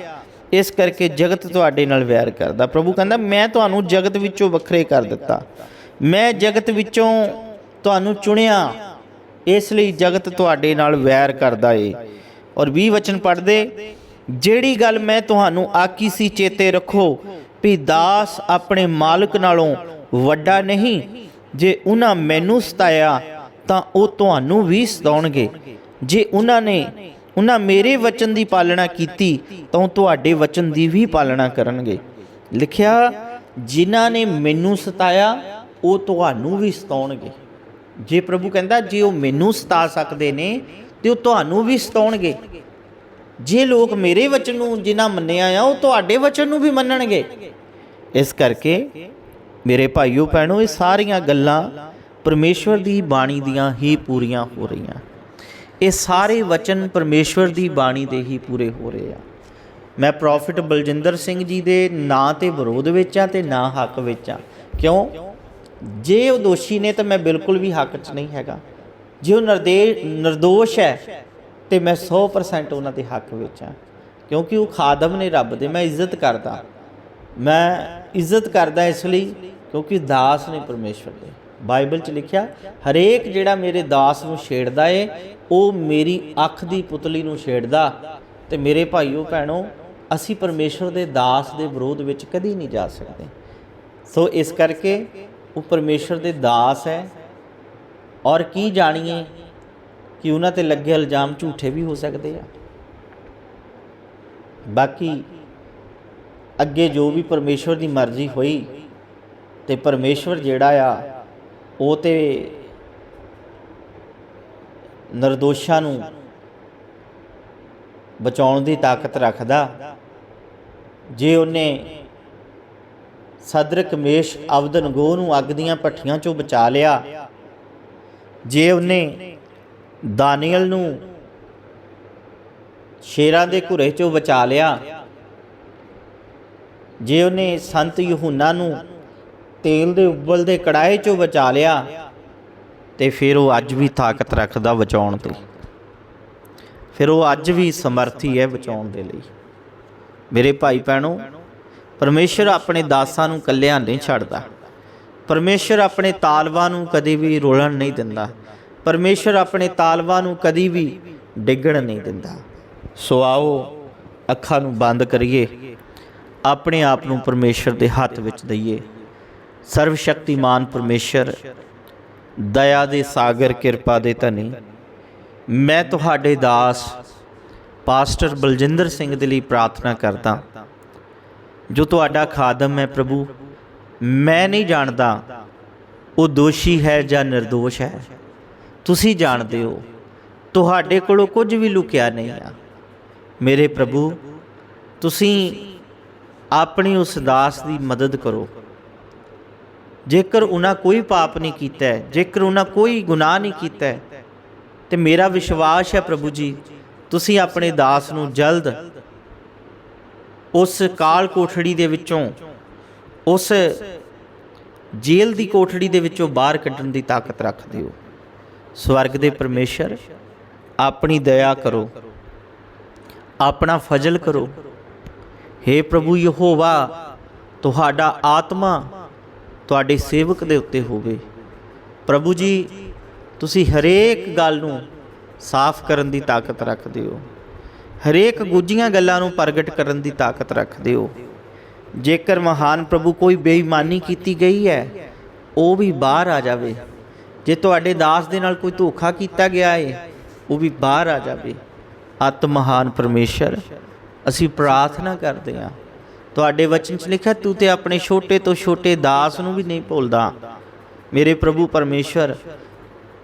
ਇਸ ਕਰਕੇ ਜਗਤ ਤੁਹਾਡੇ ਨਾਲ ਵੈਰ ਕਰਦਾ। ਪ੍ਰਭੂ ਕਹਿੰਦਾ, ਮੈਂ ਤੁਹਾਨੂੰ ਜਗਤ ਵਿੱਚੋਂ ਵੱਖਰੇ ਕਰ ਦਿੱਤਾ। ਮੈਂ ਜਗਤ ਵਿੱਚੋਂ ਤੁਹਾਨੂੰ ਚੁਣਿਆ, ਇਸ ਲਈ ਜਗਤ ਤੁਹਾਡੇ ਨਾਲ ਵੈਰ ਕਰਦਾ ਏ। ਔਰ 20 ਵਚਨ ਪੜ੍ਹਦੇ, ਜਿਹੜੀ ਗੱਲ ਮੈਂ ਤੁਹਾਨੂੰ ਆਕੀ ਸੀ, ਚੇਤੇ ਰੱਖੋ ਵੀ ਦਾਸ ਆਪਣੇ ਮਾਲਕ ਨਾਲੋਂ ਵੱਡਾ ਨਹੀਂ। ਜੇ ਉਹਨਾਂ ਮੈਨੂੰ ਸਤਾਇਆ, ਤਾਂ ਉਹ ਤੁਹਾਨੂੰ ਵੀ ਸਤਾਉਣਗੇ। ਜੇ ਉਹਨਾਂ ਨੇ, ਉਹਨਾਂ ਮੇਰੇ ਵਚਨ ਦੀ ਪਾਲਣਾ ਕੀਤੀ, ਤਾਂ ਉਹ ਤੁਹਾਡੇ ਵਚਨ ਦੀ ਵੀ ਪਾਲਣਾ ਕਰਨਗੇ। ਲਿਖਿਆ, ਜਿਨ੍ਹਾਂ ਨੇ ਮੈਨੂੰ ਸਤਾਇਆ, ਉਹ ਤੁਹਾਨੂੰ ਵੀ ਸਤਾਉਣਗੇ। ਜੇ ਪ੍ਰਭੂ ਕਹਿੰਦਾ, ਜੇ ਉਹ ਮੈਨੂੰ ਸਤਾ ਸਕਦੇ ਨੇ, ਤੇ ਉਹ ਤੁਹਾਨੂੰ ਵੀ ਸਤਾਉਣਗੇ। ਜੇ ਲੋਕ ਮੇਰੇ ਵਚਨ ਨੂੰ ਜਿਨ੍ਹਾਂ ਮੰਨਿਆ ਆ, ਉਹ ਤੁਹਾਡੇ ਵਚਨ ਨੂੰ ਵੀ ਮੰਨਣਗੇ। ਇਸ ਕਰਕੇ ਮੇਰੇ ਭਾਈਓ ਭੈਣੋ, ਇਹ ਸਾਰੀਆਂ ਗੱਲਾਂ ਪਰਮੇਸ਼ਵਰ ਦੀ ਬਾਣੀ ਦੀਆਂ ਹੀ ਪੂਰੀਆਂ ਹੋ ਰਹੀਆਂ। ਇਹ ਸਾਰੇ ਵਚਨ ਪਰਮੇਸ਼ਵਰ ਦੀ ਬਾਣੀ ਦੇ ਹੀ ਪੂਰੇ ਹੋ ਰਹੇ ਆ। ਮੈਂ ਪ੍ਰੋਫਿਟ ਬਲਜਿੰਦਰ ਸਿੰਘ ਜੀ ਦੇ ਨਾਂ ਤੇ ਵਿਰੋਧ ਵਿੱਚ ਆ ਤੇ ਨਾ ਹੱਕ ਵਿੱਚ ਆ। ਕਿਉਂ? ਜੇ ਉਹ ਦੋਸ਼ੀ ਨੇ ਤਾਂ ਮੈਂ ਬਿਲਕੁਲ ਵੀ ਹੱਕ 'ਚ ਨਹੀਂ ਹੈਗਾ। ਜੇ ਉਹ ਨਿਰਦੇ, ਨਿਰਦੋਸ਼ ਹੈ ਤੇ ਮੈਂ 100% ਉਹਨਾਂ ਦੇ ਹੱਕ ਵਿੱਚ ਹਾਂ। ਕਿਉਂਕਿ ਉਹ ਖਾਦਮ ਨੇ ਰੱਬ ਦੇ, ਮੈਂ ਇੱਜ਼ਤ ਕਰਦਾ। ਮੈਂ ਇੱਜ਼ਤ ਕਰਦਾ ਇਸ ਲਈ ਕਿਉਂਕਿ ਦਾਸ ਨੇ ਪਰਮੇਸ਼ਵਰ ਦੇ। ਬਾਈਬਲ 'ਚ ਲਿਖਿਆ, ਹਰੇਕ ਜਿਹੜਾ ਮੇਰੇ ਦਾਸ ਨੂੰ ਛੇੜਦਾ ਏ, ਉਹ ਮੇਰੀ ਅੱਖ ਦੀ ਪੁਤਲੀ ਨੂੰ ਛੇੜਦਾ। ਤੇ ਮੇਰੇ ਭਾਈਓ ਭੈਣੋ, ਅਸੀਂ ਪਰਮੇਸ਼ਵਰ ਦੇ ਦਾਸ ਦੇ ਵਿਰੋਧ ਵਿੱਚ ਕਦੀ ਨਹੀਂ ਜਾ ਸਕਦੇ। ਸੋ ਇਸ ਕਰਕੇ ਉਹ ਪਰਮੇਸ਼ਵਰ ਦੇ ਦਾਸ ਹੈ। ਔਰ ਕੀ ਜਾਣੀਏ? ਕਿ ਉਹਨਾਂ ਤੇ ਲੱਗੇ ਇਲਜ਼ਾਮ ਝੂਠੇ ਵੀ ਹੋ ਸਕਦੇ ਆ। ਬਾਕੀ ਅੱਗੇ ਜੋ ਵੀ ਪਰਮੇਸ਼ਵਰ ਦੀ ਮਰਜ਼ੀ ਹੋਈ ਤੇ ਪਰਮੇਸ਼ਵਰ ਜਿਹੜਾ ਆ, ਉਹ ਤੇ ਨਿਰਦੋਸ਼ਾਂ ਨੂੰ ਬਚਾਉਣ ਦੀ ਤਾਕਤ ਰੱਖਦਾ। ਜੇ ਉਹਨੇ ਸਦਰਕ, ਮੇਸ਼ ਅਬਦਨਗੋ ਨੂੰ ਅੱਗ ਦੀਆਂ ਭੱਠੀਆਂ ਚੋਂ ਬਚਾ ਲਿਆ, ਜੇ ਉਹਨੇ ਦਾਨੀਅਲ ਨੂੰ ਸ਼ੇਰਾਂ ਦੇ ਘੁਰੇ ਚੋਂ ਬਚਾ ਲਿਆ। ਜੇ ਉਹਨੇ ਸੰਤ ਯਹੂਨਾ ਨੂੰ ਤੇਲ ਦੇ ਉਬਲਦੇ ਕੜਾਏ ਚੋਂ ਬਚਾ ਲਿਆ, ਤੇ ਫਿਰ ਉਹ ਅੱਜ ਵੀ ਤਾਕਤ ਰੱਖਦਾ ਬਚਾਉਣ ਤੇ। ਫਿਰ ਉਹ ਅੱਜ ਵੀ ਸਮਰਥੀ ਹੈ ਬਚਾਉਣ ਦੇ ਲਈ। ਮੇਰੇ ਭਾਈ ਭੈਣੋ, ਪਰਮੇਸ਼ਰ ਆਪਣੇ ਦਾਸਾਂ ਨੂੰ ਕੱਲਿਆਂ ਨਹੀਂ ਛੱਡਦਾ। ਪਰਮੇਸ਼ਰ ਆਪਣੇ ਤਾਲਬਾਂ ਨੂੰ ਕਦੇ ਵੀ ਰੋਲਣ ਨਹੀਂ ਦਿੰਦਾ। ਪਰਮੇਸ਼ਰ ਆਪਣੇ ਤਾਲਬਾਂ ਨੂੰ ਕਦੀ ਵੀ ਡਿੱਗਣ ਨਹੀਂ ਦਿੰਦਾ। ਸੋ ਆਓ, ਅੱਖਾਂ ਨੂੰ ਬੰਦ ਕਰੀਏ। ਆਪਣੇ ਆਪ ਨੂੰ ਪਰਮੇਸ਼ਰ ਦੇ ਹੱਥ ਵਿੱਚ ਦਈਏ। ਸਰਵ ਸ਼ਕਤੀਮਾਨ ਪਰਮੇਸ਼ਰ, ਦਇਆ ਦੇ ਸਾਗਰ ਕਿਰਪਾ ਦੇ ਧਨੀ, ਮੈਂ ਤੁਹਾਡੇ ਦਾਸ, ਪਾਸਟਰ ਬਲਜਿੰਦਰ ਸਿੰਘ ਦੇ ਲਈ ਪ੍ਰਾਰਥਨਾ ਕਰਦਾ ਜੋ ਤੁਹਾਡਾ ਖਾਦਮ ਹੈ ਪ੍ਰਭੂ, ਮੈਂ ਨਹੀਂ ਜਾਣਦਾ, ਉਹ ਦੋਸ਼ੀ ਹੈ ਜਾਂ નિર્ਦੋਸ਼ ਹੈ। ਤੁਸੀਂ ਜਾਣਦੇ ਹੋ ਤੁਹਾਡੇ ਕੋਲੋਂ ਕੁਝ ਵੀ ਲੁਕਿਆ ਨਹੀਂ ਆ। ਮੇਰੇ ਪ੍ਰਭੂ ਤੁਸੀਂ ਆਪਣੀ ਉਸ ਦਾਸ ਦੀ ਮਦਦ ਕਰੋ। ਜੇਕਰ ਉਹਨਾਂ ਕੋਈ ਪਾਪ ਨਹੀਂ ਕੀਤਾ ਜੇਕਰ ਉਹਨਾਂ ਕੋਈ ਗੁਨਾਹ ਨਹੀਂ ਕੀਤਾ ਹੈ, ਤੇ ਮੇਰਾ ਵਿਸ਼ਵਾਸ ਹੈ ਪ੍ਰਭੂ ਜੀ ਤੁਸੀਂ ਆਪਣੇ ਦਾਸ ਨੂੰ ਜਲਦ ਉਸ ਕਾਲ ਕੋਠੜੀ ਦੇ ਵਿੱਚੋਂ ਉਸ ਜੇਲ੍ਹ ਦੀ ਕੋਠੜੀ ਦੇ ਵਿੱਚੋਂ ਬਾਹਰ ਕੱਢਣ ਦੀ ਤਾਕਤ ਰੱਖਦੇ ਹੋ ਸਵਰਗ ਦੇ ਪਰਮੇਸ਼ਰ, ਆਪਣੀ ਦਇਆ ਕਰੋ। ਆਪਣਾ ਫਜ਼ਲ ਕਰੋ। हे ਪ੍ਰਭੂ ਯਹੋਵਾ, ਤੁਹਾਡਾ ਆਤਮਾ ਤੁਹਾਡੇ ਸੇਵਕ ਦੇ ਉੱਤੇ ਹੋਵੇ। ਪ੍ਰਭੂ ਜੀ, ਤੁਸੀਂ ਹਰੇਕ ਗੱਲ ਨੂੰ ਸਾਫ਼ ਕਰਨ ਦੀ ਤਾਕਤ ਰੱਖਦੇ ਹੋ। ਹਰੇਕ ਗੁੱਝੀਆਂ ਗੱਲਾਂ ਨੂੰ ਪ੍ਰਗਟ ਕਰਨ ਦੀ ਤਾਕਤ ਰੱਖਦੇ ਹੋ। ਜੇਕਰ ਮਹਾਨ ਪ੍ਰਭੂ ਕੋਈ ਬੇਈਮਾਨੀ ਕੀਤੀ ਗਈ ਹੈ, ਉਹ ਵੀ ਬਾਹਰ ਆ ਜਾਵੇ। ਜੇ ਤੁਹਾਡੇ ਦਾਸ ਦੇ ਨਾਲ ਕੋਈ ਧੋਖਾ ਕੀਤਾ ਗਿਆ ਹੈ ਉਹ ਵੀ ਬਾਹਰ ਆ ਜਾਵੇ। ਅਤ ਮਹਾਨ ਪਰਮੇਸ਼ਰ, ਅਸੀਂ ਪ੍ਰਾਰਥਨਾ ਕਰਦੇ ਹਾਂ। ਤੁਹਾਡੇ ਵਚਨ 'ਚ ਲਿਖਿਆ, ਤੂੰ ਤੇ ਆਪਣੇ ਛੋਟੇ ਤੋਂ ਛੋਟੇ ਦਾਸ ਨੂੰ ਵੀ ਨਹੀਂ ਭੁੱਲਦਾ। ਮੇਰੇ ਪ੍ਰਭੂ ਪਰਮੇਸ਼ਰ,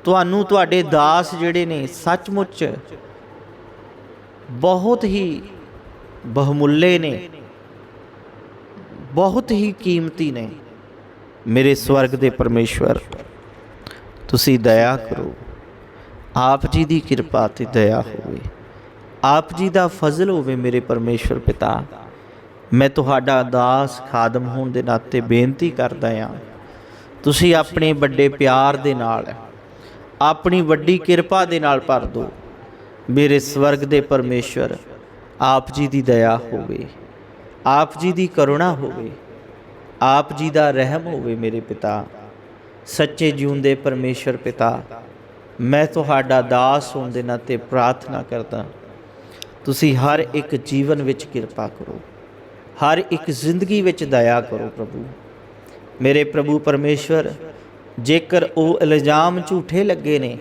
ਤੁਹਾਨੂੰ ਤੁਹਾਡੇ ਦਾਸ ਜਿਹੜੇ ਨੇ ਸੱਚਮੁੱਚ ਬਹੁਤ ਹੀ ਬਹੁਮੁੱਲੇ ਨੇ, ਬਹੁਤ ਹੀ ਕੀਮਤੀ ਨੇ। ਮੇਰੇ ਸਵਰਗ ਦੇ ਪਰਮੇਸ਼ਵਰ ਤੁਸੀਂ ਦਇਆ ਕਰੋ। ਆਪ ਜੀ ਦੀ ਕਿਰਪਾ ਤੇ ਦਇਆ ਹੋਵੇ। ਆਪ ਜੀ ਦਾ ਫਜ਼ਲ ਹੋਵੇ ਮੇਰੇ ਪਰਮੇਸ਼ਵਰ ਪਿਤਾ। ਮੈਂ ਤੁਹਾਡਾ ਦਾਸ ਖਾਦਮ ਹੋਣ ਦੇ ਨਾਤੇ ਬੇਨਤੀ ਕਰਦਾ ਹਾਂ। ਤੁਸੀਂ ਆਪਣੇ ਵੱਡੇ ਪਿਆਰ ਦੇ ਨਾਲ, ਆਪਣੀ ਵੱਡੀ ਕਿਰਪਾ ਦੇ ਨਾਲ ਭਰ ਦਿਓ। ਮੇਰੇ ਸਵਰਗ ਦੇ ਪਰਮੇਸ਼ਵਰ, ਆਪ ਜੀ ਦੀ ਦਇਆ ਹੋਵੇ। ਆਪ ਜੀ ਦੀ ਕਰੁਣਾ ਹੋਵੇ। ਆਪ ਜੀ ਦਾ ਰਹਿਮ ਹੋਵੇ ਮੇਰੇ ਪਿਤਾ। ਸੱਚੇ ਜਿਉਂਦੇ ਪਰਮੇਸ਼ਵਰ ਪਿਤਾ, ਮੈਂ ਤੁਹਾਡਾ ਦਾਸ ਹੋਣ ਦੇ ਨਾਤੇ ਪ੍ਰਾਰਥਨਾ ਕਰਦਾ ਤੁਸੀਂ ਹਰ ਇੱਕ ਜੀਵਨ ਵਿੱਚ ਕਿਰਪਾ ਕਰੋ। ਹਰ ਇੱਕ ਜ਼ਿੰਦਗੀ ਵਿੱਚ ਦਇਆ ਕਰੋ ਪ੍ਰਭੂ। ਮੇਰੇ ਪ੍ਰਭੂ ਪਰਮੇਸ਼ਵਰ, ਜੇਕਰ ਉਹ ਇਲਜ਼ਾਮ ਝੂਠੇ ਲੱਗੇ ਨੇ,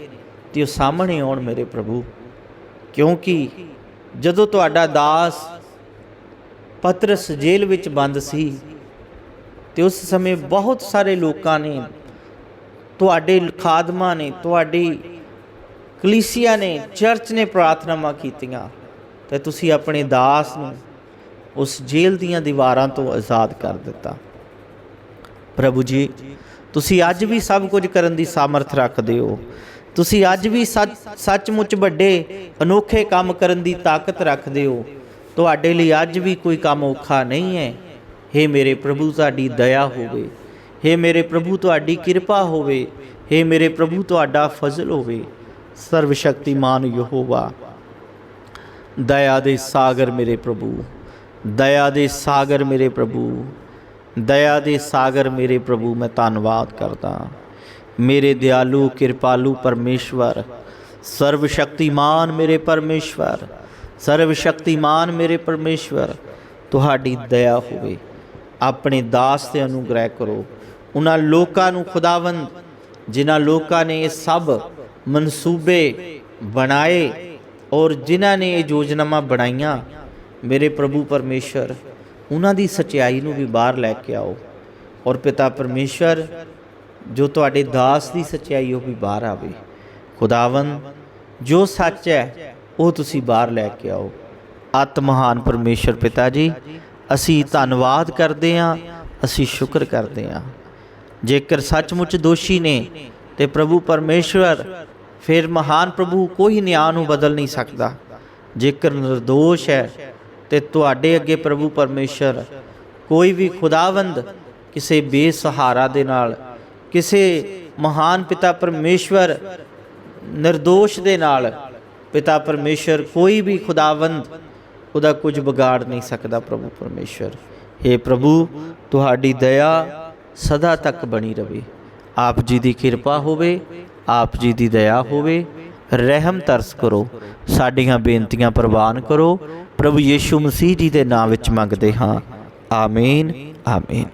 ਤੇ ਉਹ ਸਾਹਮਣੇ ਆਉਣ ਮੇਰੇ ਪ੍ਰਭੂ। ਕਿਉਂਕਿ ਜਦੋਂ ਤੁਹਾਡਾ ਦਾਸ ਪਤਰਸ ਜੇਲ੍ਹ ਵਿੱਚ ਬੰਦ ਸੀ, ਤੇ ਉਸ ਸਮੇਂ ਬਹੁਤ ਸਾਰੇ ਲੋਕਾਂ ਨੇ ਤੁਹਾਡੇ ਖਾਦਮਾਂ ਨੇ, ਤੁਹਾਡੀ ਕਲੀਸਿਆ ਨੇ, ਚਰਚ ਨੇ ਪ੍ਰਾਰਥਨਾਵਾਂ ਕੀਤੀਆਂ ਤੇ ਤੁਸੀਂ ਆਪਣੇ ਦਾਸ ਨੂੰ ਉਸ ਜੇਲ੍ਹ ਦੀਆਂ ਦੀਵਾਰਾਂ ਤੋਂ ਆਜ਼ਾਦ ਕਰ ਦਿੱਤਾ। ਪ੍ਰਭੂ ਜੀ, ਤੁਸੀਂ ਅੱਜ ਵੀ ਸਭ ਕੁਝ ਕਰਨ ਦੀ ਸਮਰਥ ਰੱਖਦੇ ਹੋ। ਤੁਸੀਂ ਅੱਜ ਵੀ ਸੱਚ, ਸੱਚਮੁੱਚ ਵੱਡੇ, ਅਨੋਖੇ ਕੰਮ ਕਰਨ ਦੀ ਤਾਕਤ ਰੱਖਦੇ ਹੋ। ਤੁਹਾਡੇ ਲਈ ਅੱਜ ਵੀ ਕੋਈ ਕੰਮ ਔਖਾ ਨਹੀਂ ਹੈ। हे ਮੇਰੇ ਪ੍ਰਭੂ, ਸਾਡੀ ਦਇਆ ਹੋਵੇ। हे ਮੇਰੇ ਪ੍ਰਭੂ, ਤੁਹਾਡੀ ਕਿਰਪਾ ਹੋਵੇ। हे ਮੇਰੇ ਪ੍ਰਭੂ, ਤੁਹਾਡਾ ਫਜ਼ਲ ਹੋਵੇ। ਸਰਵ ਸ਼ਕਤੀਮਾਨ ਯਹੋਵਾ, ਦਇਆ ਦੇ ਸਾਗਰ ਮੇਰੇ ਪ੍ਰਭੂ, ਦਇਆ ਦੇ ਸਾਗਰ ਮੇਰੇ ਪ੍ਰਭੂ, ਦਇਆ ਦੇ ਸਾਗਰ ਮੇਰੇ ਪ੍ਰਭੂ, ਮੈਂ ਧੰਨਵਾਦ ਕਰਦਾ। ਮੇਰੇ ਦਿਆਲੂ, ਕਿਰਪਾਲੂ ਪਰਮੇਸ਼ਵਰ ਸਰਵ ਸ਼ਕਤੀਮਾਨ ਮੇਰੇ ਪਰਮੇਸ਼ਵਰ ਸਰਵ ਸ਼ਕਤੀਮਾਨ ਮੇਰੇ ਪਰਮੇਸ਼ਵਰ, ਤੁਹਾਡੀ ਦਇਆ ਹੋਵੇ। ਆਪਣੇ ਦਾਸ ਤੇ ਅਨੁਗ੍ਰਹਿ ਕਰੋ। ਉਹਨਾਂ ਲੋਕਾਂ ਨੂੰ ਖੁਦਾਵੰਦ, ਜਿਨ੍ਹਾਂ ਲੋਕਾਂ ਨੇ ਇਹ ਸਭ ਮਨਸੂਬੇ ਬਣਾਏ ਔਰ ਜਿਨ੍ਹਾਂ ਨੇ ਇਹ ਯੋਜਨਾਵਾਂ ਬਣਾਈਆਂ, ਮੇਰੇ ਪ੍ਰਭੂ ਪਰਮੇਸ਼ਰ, ਉਹਨਾਂ ਦੀ ਸਚਾਈ ਨੂੰ ਵੀ ਬਾਹਰ ਲੈ ਕੇ ਆਓ ਔਰ ਪਿਤਾ ਪਰਮੇਸ਼ਰ, ਜੋ ਤੁਹਾਡੇ ਦਾਸ ਦੀ ਸਚਾਈ ਉਹ ਵੀ ਬਾਹਰ ਆਵੇ। ਖੁਦਾਵੰ ਜੋ ਸੱਚ ਹੈ, ਉਹ ਤੁਸੀਂ ਬਾਹਰ ਲੈ ਕੇ ਆਓ। ਅਤ ਮਹਾਨ ਪਰਮੇਸ਼ਰ ਪਿਤਾ ਜੀ, ਅਸੀਂ ਧੰਨਵਾਦ ਕਰਦੇ ਹਾਂ, ਅਸੀਂ ਸ਼ੁਕਰ ਕਰਦੇ ਹਾਂ। ਜੇਕਰ ਸੱਚਮੁੱਚ ਦੋਸ਼ੀ ਨੇ ਤੇ ਪ੍ਰਭੂ ਪਰਮੇਸ਼ਵਰ, ਫਿਰ ਮਹਾਨ ਪ੍ਰਭੂ ਕੋਈ ਨਿਆਂ ਨੂੰ ਬਦਲ ਨਹੀਂ ਸਕਦਾ। ਜੇਕਰ ਨਿਰਦੋਸ਼ ਹੈ, ਤੇ ਤੁਹਾਡੇ ਅੱਗੇ ਪ੍ਰਭੂ ਪਰਮੇਸ਼ਰ ਕੋਈ ਵੀ ਖੁਦਾਵੰਦ ਕਿਸੇ ਬੇਸਹਾਰਾ ਦੇ ਨਾਲ, ਕਿਸੇ ਮਹਾਨ ਪਿਤਾ ਪਰਮੇਸ਼ਵਰ ਨਿਰਦੋਸ਼ ਦੇ ਨਾਲ, ਪਿਤਾ ਪਰਮੇਸ਼ਰ ਕੋਈ ਵੀ ਖੁਦਾਵੰਦ, ਉਹਦਾ ਕੁਝ ਵਿਗਾੜ ਨਹੀਂ ਸਕਦਾ ਪ੍ਰਭੂ ਪਰਮੇਸ਼ਰ हे ਪ੍ਰਭੂ, ਤੁਹਾਡੀ ਦਇਆ ਸਦਾ ਤੱਕ ਬਣੀ ਰਵੇ। ਆਪ ਜੀ ਦੀ ਕਿਰਪਾ ਹੋਵੇ, ਆਪ ਜੀ ਦੀ ਦਇਆ ਹੋਵੇ। ਰਹਿਮ ਤਰਸ ਕਰੋ। ਸਾਡੀਆਂ ਬੇਨਤੀਆਂ ਪ੍ਰਵਾਨ ਕਰੋ। ਪ੍ਰਭੂ ਯੀਸ਼ੂ ਮਸੀਹ ਜੀ ਦੇ ਨਾਮ ਵਿੱਚ ਮੰਗਦੇ ਹਾਂ। ਆਮੀਨ ਆਮੀਨ।